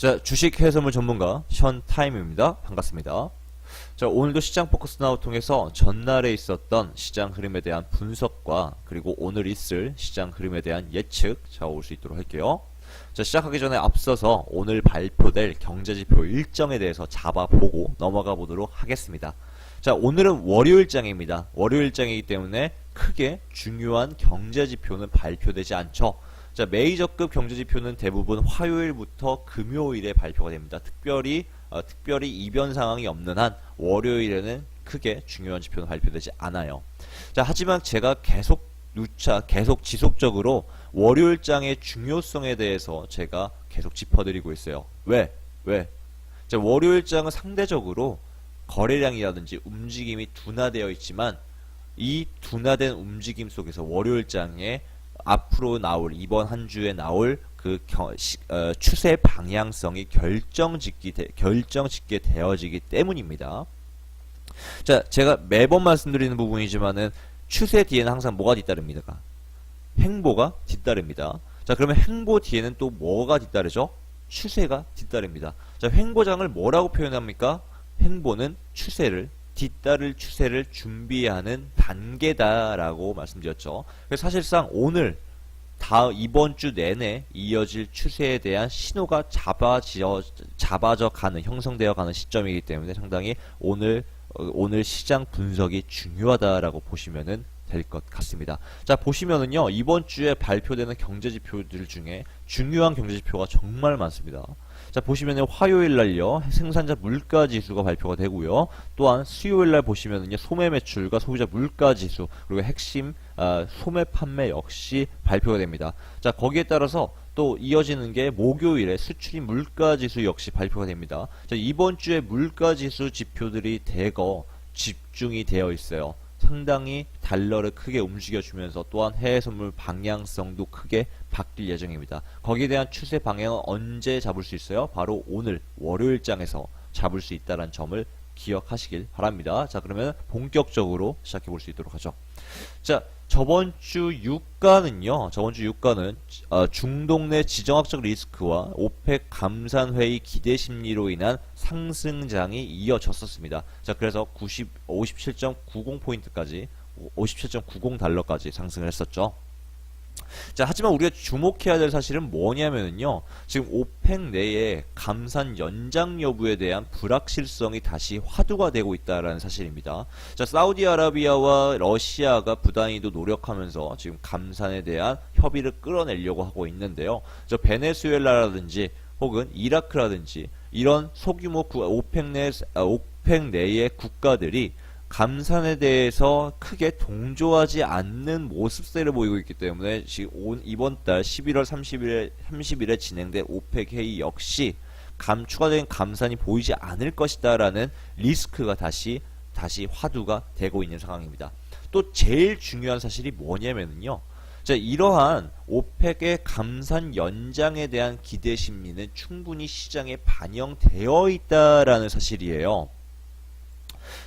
자, 주식 해설물 전문가 션 타임입니다. 반갑습니다. 자, 오늘도 시장 포커스 나우 통해서 전날에 있었던 시장 흐름에 대한 분석과 그리고 오늘 있을 시장 흐름에 대한 예측 잡아볼 수 있도록 할게요. 자, 시작하기 전에 앞서서 오늘 발표될 경제지표 일정에 대해서 잡아보고 넘어가 보도록 하겠습니다. 자, 오늘은 월요일장입니다. 월요일장이기 때문에 크게 중요한 경제지표는 발표되지 않죠. 자, 메이저급 경제지표는 대부분 화요일부터 금요일에 발표가 됩니다. 특별히 어, 특별히 이변 상황이 없는 한 월요일에는 크게 중요한 지표는 발표되지 않아요. 자, 하지만 제가 계속 누차 계속 지속적으로 월요일장의 중요성에 대해서 제가 계속 짚어드리고 있어요. 왜? 왜? 자, 월요일장은 상대적으로 거래량이라든지 움직임이 둔화되어 있지만 이 둔화된 움직임 속에서 월요일장에 앞으로 나올 이번 한 주에 나올 그 겨- 시- 어, 추세 방향성이 결정짓기 되- 결정짓게 되어지기 때문입니다. 자, 제가 매번 말씀드리는 부분이지만은 추세 뒤에는 항상 뭐가 뒤따릅니까? 행보가 뒤따릅니다. 자, 그러면 행보 뒤에는 또 뭐가 뒤따르죠? 추세가 뒤따릅니다. 자, 행보장을 뭐라고 표현합니까? 행보는 추세를 뒤따를 추세를 준비하는 단계다라고 말씀드렸죠. 그래서 사실상 오늘 다 이번 주 내내 이어질 추세에 대한 신호가 잡아져 잡아져 가는 형성되어 가는 시점이기 때문에 상당히 오늘 어, 오늘 시장 분석이 중요하다라고 보시면은 될 것 같습니다. 자 보시면은요 이번 주에 발표되는 경제 지표들 중에 중요한 경제 지표가 정말 많습니다. 자 보시면은 화요일 날요 생산자 물가 지수가 발표가 되고요. 또한 수요일 날 보시면은요 소매 매출과 소비자 물가 지수 그리고 핵심 아, 소매 판매 역시 발표가 됩니다. 자 거기에 따라서 또 이어지는 게 목요일에 수출입 물가 지수 역시 발표가 됩니다. 자 이번 주에 물가 지수 지표들이 대거 집중이 되어 있어요. 상당히 달러를 크게 움직여주면서 또한 해외 선물 방향성도 크게 바뀔 예정입니다. 거기에 대한 추세 방향은 언제 잡을 수 있어요? 바로 오늘 월요일장에서 잡을 수 있다는 점을 기억하시길 바랍니다. 자, 그러면 본격적으로 시작해 볼 수 있도록 하죠. 자, 저번 주 유가는요. 저번 주 유가는 어, 중동 내 지정학적 리스크와 오펙 감산 회의 기대 심리로 인한 상승장이 이어졌었습니다. 자, 그래서 90 57.90 포인트까지 57.90 달러까지 상승을 했었죠. 자, 하지만 우리가 주목해야 될 사실은 뭐냐면요. 지금 오펙 내에 감산 연장 여부에 대한 불확실성이 다시 화두가 되고 있다라는 사실입니다. 자, 사우디아라비아와 러시아가 부단히도 노력하면서 지금 감산에 대한 협의를 끌어내려고 하고 있는데요. 저 베네수엘라라든지 혹은 이라크라든지 이런 소규모 구- 오펙 내 아, 오펙 내의 국가들이 감산에 대해서 크게 동조하지 않는 모습세를 보이고 있기 때문에 지금 온- 이번 달 11월 30일에 30일에 진행된 오펙 회의 역시 감 추가적인 감산이 보이지 않을 것이다라는 리스크가 다시 다시 화두가 되고 있는 상황입니다. 또 제일 중요한 사실이 뭐냐면요. 자, 이러한 오펙의 감산 연장에 대한 기대 심리는 충분히 시장에 반영되어 있다라는 사실이에요.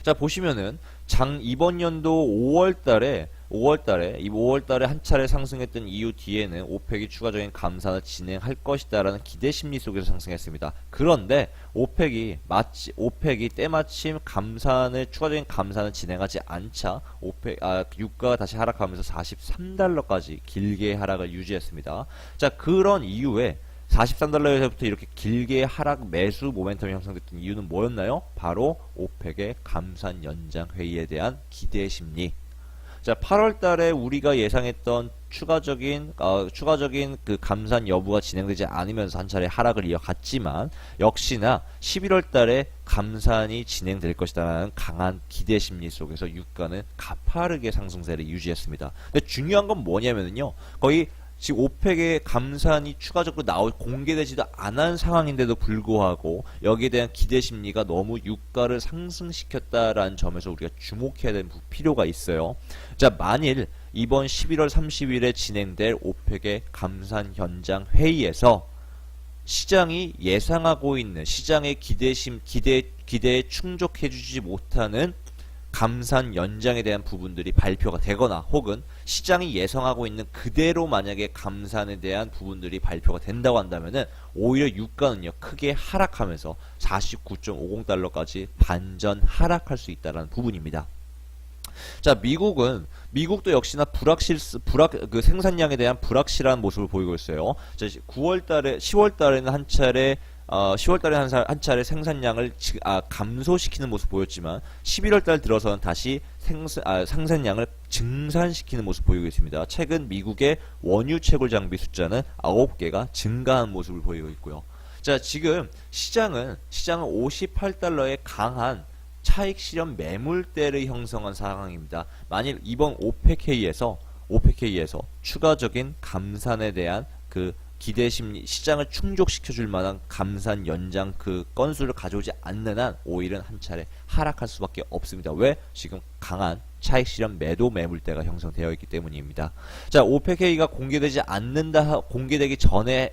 자 보시면은 장 이번 연도 5월 달에 5월 달에 이 5월 달에 한 차례 상승했던 이후 뒤에는 오펙이 추가적인 감산을 진행할 것이다라는 기대 심리 속에서 상승했습니다. 그런데 오펙이 마치 오펙이 때마침 감산을 추가적인 감산을 진행하지 않자 오펙 아 유가가 다시 하락하면서 43달러까지 길게 하락을 유지했습니다. 자 그런 이후에 43달러에서부터 이렇게 길게 하락 매수 모멘텀이 형성됐던 이유는 뭐였나요? 바로 오펙의 감산 연장 회의에 대한 기대 심리. 자, 8월 달에 우리가 예상했던 추가적인 어, 추가적인 그 감산 여부가 진행되지 않으면서 한 차례 하락을 이어갔지만 역시나 11월 달에 감산이 진행될 것이다라는 강한 기대 심리 속에서 유가는 가파르게 상승세를 유지했습니다. 근데 중요한 건 뭐냐면요. 거의 지금 오펙의 감산이 추가적으로 나올 공개되지도 않은 상황인데도 불구하고 여기에 대한 기대 심리가 너무 유가를 상승시켰다라는 점에서 우리가 주목해야 부- 필요가 있어요. 자, 만일 이번 11월 30일에 진행될 오펙의 감산 현장 회의에서 시장이 예상하고 있는 시장의 기대심 기대 기대에 충족해 주지 못하는 감산 연장에 대한 부분들이 발표가 되거나 혹은 시장이 예상하고 있는 그대로 만약에 감산에 대한 부분들이 발표가 된다고 한다면은 오히려 유가는요 크게 하락하면서 49.50달러까지 반전 하락할 수 있다는 부분입니다. 자, 미국은 미국도 역시나 불확실 불확 그 생산량에 대한 불확실한 모습을 보이고 있어요. 자, 9월 달에 10월 달에는 한 차례 어, 10월 달에 한, 사- 한 차례 생산량을 지- 아, 감소시키는 모습 보였지만 11월 달 들어서는 다시 생산, 아, 생산량을 증산시키는 모습 보이고 있습니다. 최근 미국의 원유 채굴 장비 숫자는 9개가 증가한 모습을 보이고 있고요. 자, 지금 시장은 시장은 58달러의 강한 차익 실현 매물대를 형성한 상황입니다. 만일 이번 오펙 회의에서 오펙 회의에서 추가적인 감산에 대한 그 기대 심리 시장을 충족시켜 줄 만한 감산 연장 그 건수를 가져오지 않는 한 오일은 한 차례 하락할 수밖에 없습니다. 왜? 지금 강한 차익 실현 매도 매물대가 형성되어 있기 때문입니다. 자, 오펙회의가 공개되지 않는다 하- 공개되기 전에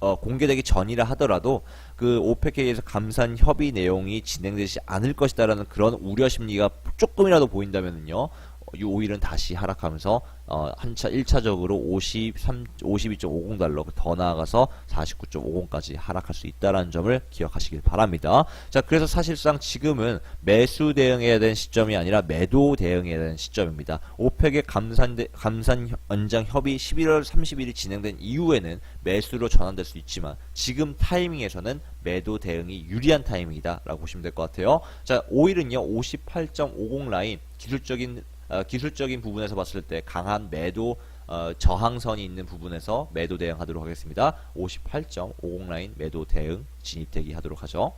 어, 공개되기 전이라 하더라도 그 오펙회의에서 감산 협의 내용이 진행되지 않을 것이다라는 그런 우려 심리가 조금이라도 보인다면요. 어, 이 오일은 다시 하락하면서 어, 한차 1차적으로 53 52.50달러 더 나아가서 49.50까지 하락할 수 있다라는 점을 기억하시길 바랍니다. 자, 그래서 사실상 지금은 매수 대응해야 되는 시점이 아니라 매도 대응해야 되는 시점입니다. 오펙의 감산 대- 감산 혀- 연장 협의 11월 30일이 진행된 이후에는 매수로 전환될 수 있지만 지금 타이밍에서는 매도 대응이 유리한 타이밍이다라고 보시면 될 것 같아요. 자, 오일은요 58.50 라인 기술적인 어, 기술적인 부분에서 봤을 때 강한 매도 어, 저항선이 있는 부분에서 매도 대응하도록 하겠습니다. 58.50 라인 매도 대응 진입 대기 하도록 하죠.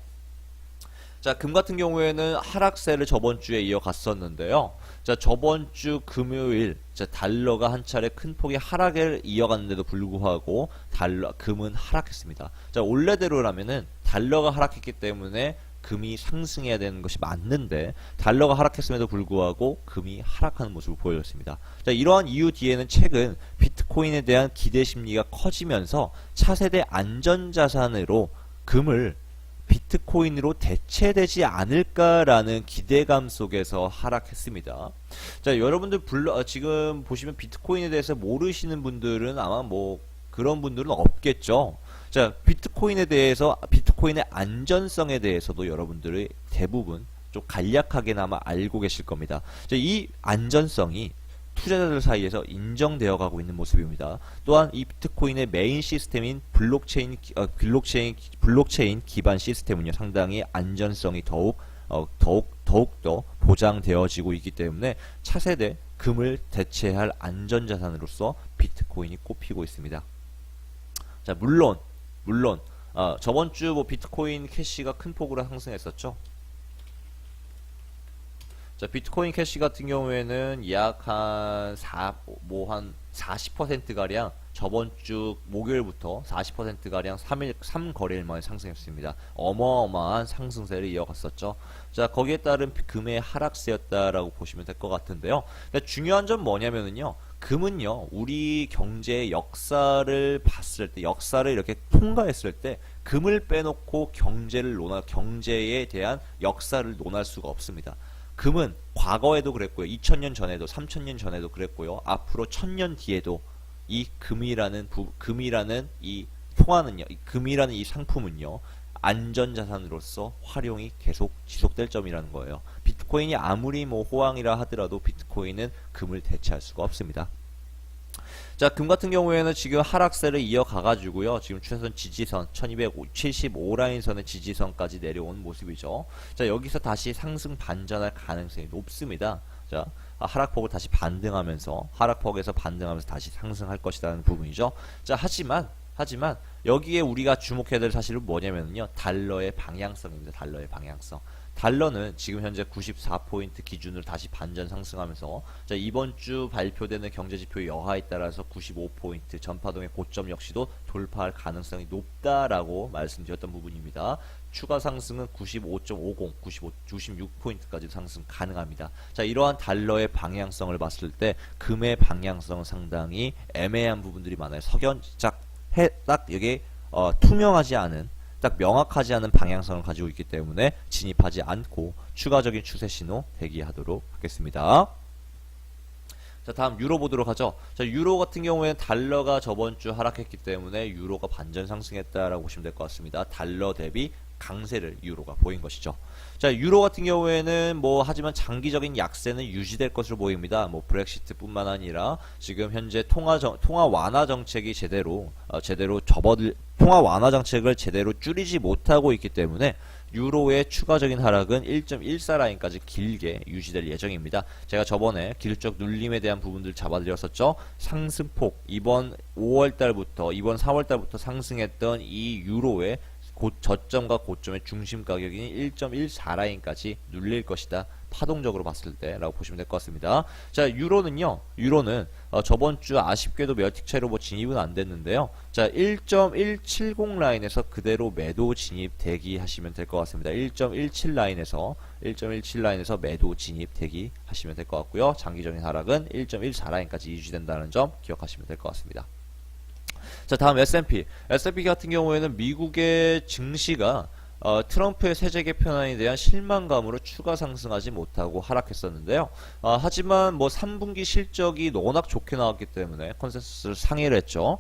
자, 금 같은 경우에는 하락세를 저번 주에 이어갔었는데요. 자, 저번 주 금요일, 자, 달러가 한 차례 큰 폭의 하락을 이어갔는데도 불구하고, 달러, 금은 하락했습니다. 자, 원래대로라면은, 달러가 하락했기 때문에, 금이 상승해야 되는 것이 맞는데, 달러가 하락했음에도 불구하고, 금이 하락하는 모습을 보여줬습니다. 자, 이러한 이유 뒤에는 최근, 비트코인에 대한 기대 심리가 커지면서, 차세대 안전자산으로, 금을 비트코인으로 대체되지 않을까라는 기대감 속에서 하락했습니다. 자, 여러분들 불러 어, 지금 보시면 비트코인에 대해서 모르시는 분들은 아마 뭐 그런 분들은 없겠죠. 자, 비트코인에 대해서 비트코인의 안전성에 대해서도 여러분들이 대부분 좀 간략하게나마 알고 계실 겁니다. 자, 이 안전성이 투자자들 사이에서 인정되어 가고 있는 모습입니다. 또한 이 비트코인의 메인 시스템인 블록체인 기- 어, 블록체인 기- 블록체인 기반 시스템은요 상당히 안전성이 더욱 어, 더욱 더욱 더 보장되어지고 있기 때문에 차세대 금을 대체할 안전 자산으로서 비트코인이 꼽히고 있습니다. 자 물론 물론 어, 저번 주 뭐 비트코인 캐시가 큰 폭으로 상승했었죠. 자, 비트코인 캐시 같은 경우에는 약 한 4, 뭐한 40% 가량 저번 주 목요일부터 40% 가량 3일 3거래일 만에 상승했습니다. 어마어마한 상승세를 이어갔었죠. 자, 거기에 따른 금의 하락세였다라고 보시면 될 것 같은데요. 중요한 점 뭐냐면은요. 금은요. 우리 경제의 역사를 봤을 때 역사를 이렇게 통과했을 때 금을 빼놓고 경제를 논할 경제에 대한 역사를 논할 수가 없습니다. 금은 과거에도 그랬고요. 2000년 전에도 3000년 전에도 그랬고요. 앞으로 1000년 뒤에도 이 금이라는 부, 금이라는 이 통화는요. 이 금이라는 이 상품은요. 안전 자산으로서 활용이 계속 지속될 점이라는 거예요. 비트코인이 아무리 뭐 호황이라 하더라도 비트코인은 금을 대체할 수가 없습니다. 자, 금 같은 경우에는 지금 하락세를 이어가가지고요. 지금 최선 지지선 1275라인선의 지지선까지 내려온 모습이죠. 자, 여기서 다시 상승 반전할 가능성이 높습니다. 자, 아, 하락폭을 다시 반등하면서 하락폭에서 반등하면서 다시 상승할 것이라는 부분이죠. 자, 하지만 하지만 여기에 우리가 주목해야 될 사실은 뭐냐면요. 달러의 방향성입니다. 달러의 방향성. 달러는 지금 현재 94포인트 기준으로 다시 반전 상승하면서 자, 이번 주 발표되는 경제지표 여하에 따라서 95포인트 전파동의 고점 역시도 돌파할 가능성이 높다라고 말씀드렸던 부분입니다. 추가 상승은 95.50, 95, 96포인트까지 상승 가능합니다. 자, 이러한 달러의 방향성을 봤을 때 금의 방향성은 상당히 애매한 부분들이 많아요. 석연짝 해, 딱 여기 어, 투명하지 않은 딱 명확하지 않은 방향성을 가지고 있기 때문에 진입하지 않고 추가적인 추세 신호 대기하도록 하겠습니다. 자, 다음 유로 보도록 하죠. 자, 유로 같은 경우에는 달러가 저번 주 하락했기 때문에 유로가 반전 상승했다라고 보시면 될 것 같습니다. 달러 대비 강세를 유로가 보인 것이죠. 자, 유로 같은 경우에는 뭐 하지만 장기적인 약세는 유지될 것으로 보입니다. 뭐 브렉시트뿐만 아니라 지금 현재 통화 정, 통화 완화 정책이 제대로 어, 제대로 접어들 통화 완화 정책을 제대로 줄이지 못하고 있기 때문에 유로의 추가적인 하락은 1.14 라인까지 길게 유지될 예정입니다. 제가 저번에 기술적 눌림에 대한 부분들 잡아드렸었죠. 상승폭 이번 5월 달부터 이번 4월 달부터 상승했던 이 유로의 고, 저점과 고점의 중심 가격이 1.14 라인까지 눌릴 것이다. 파동적으로 봤을 때라고 보시면 될 것 같습니다. 자, 유로는요. 유로는 어, 저번 주 아쉽게도 멸틱 차이로 뭐 진입은 안 됐는데요. 자, 1.170 라인에서 그대로 매도 진입 대기하시면 될 것 같습니다. 1.17 라인에서 1.17 라인에서 매도 진입 대기하시면 될 것 같고요. 장기적인 하락은 1.14 라인까지 유지된다는 점 기억하시면 될 것 같습니다. 자, 다음 S&P. S&P 같은 경우에는 미국의 증시가 어, 트럼프의 세제 개편안에 대한 실망감으로 추가 상승하지 못하고 하락했었는데요. 어, 하지만 뭐 3분기 실적이 워낙 좋게 나왔기 때문에 컨센서스를 상회를 했죠.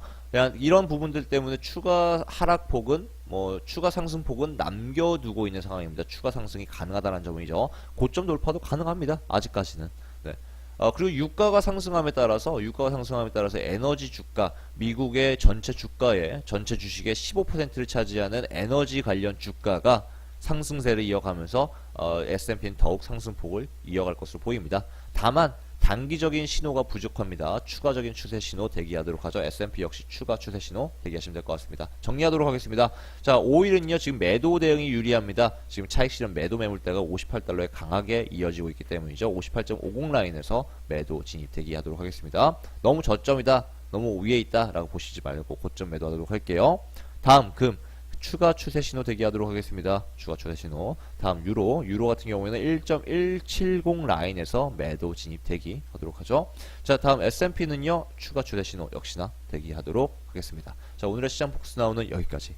이런 부분들 때문에 추가 하락폭은 뭐 추가 상승폭은 남겨두고 있는 상황입니다. 추가 상승이 가능하다는 점이죠. 고점 돌파도 가능합니다. 아직까지는. 네. 어, 그리고 유가가 상승함에 따라서 유가가 상승함에 따라서 에너지 주가 미국의 전체 주가의 전체 주식의 15%를 차지하는 에너지 관련 주가가 상승세를 이어가면서 어, S&P는 더욱 상승폭을 이어갈 것으로 보입니다. 다만 단기적인 신호가 부족합니다. 추가적인 추세 신호 대기하도록 하죠. S&P 역시 추가 추세 신호 대기하시면 될 것 같습니다. 정리하도록 하겠습니다. 자, 5일은요, 지금 매도 대응이 유리합니다. 지금 차익 실현 매도 매물대가 58달러에 강하게 이어지고 있기 때문이죠. 58.50 라인에서 매도 진입 대기하도록 하겠습니다. 너무 저점이다, 너무 위에 있다 라고 보시지 말고 고점 매도하도록 할게요. 다음 금. 추가 추세 신호 대기하도록 하겠습니다. 추가 추세 신호. 다음 유로. 유로 같은 경우에는 1.170 라인에서 매도 진입 대기 하도록 하죠. 자, 다음 S&P는요. 추가 추세 신호 역시나 대기하도록 하겠습니다. 자, 오늘의 시장 폭스 나오는 여기까지.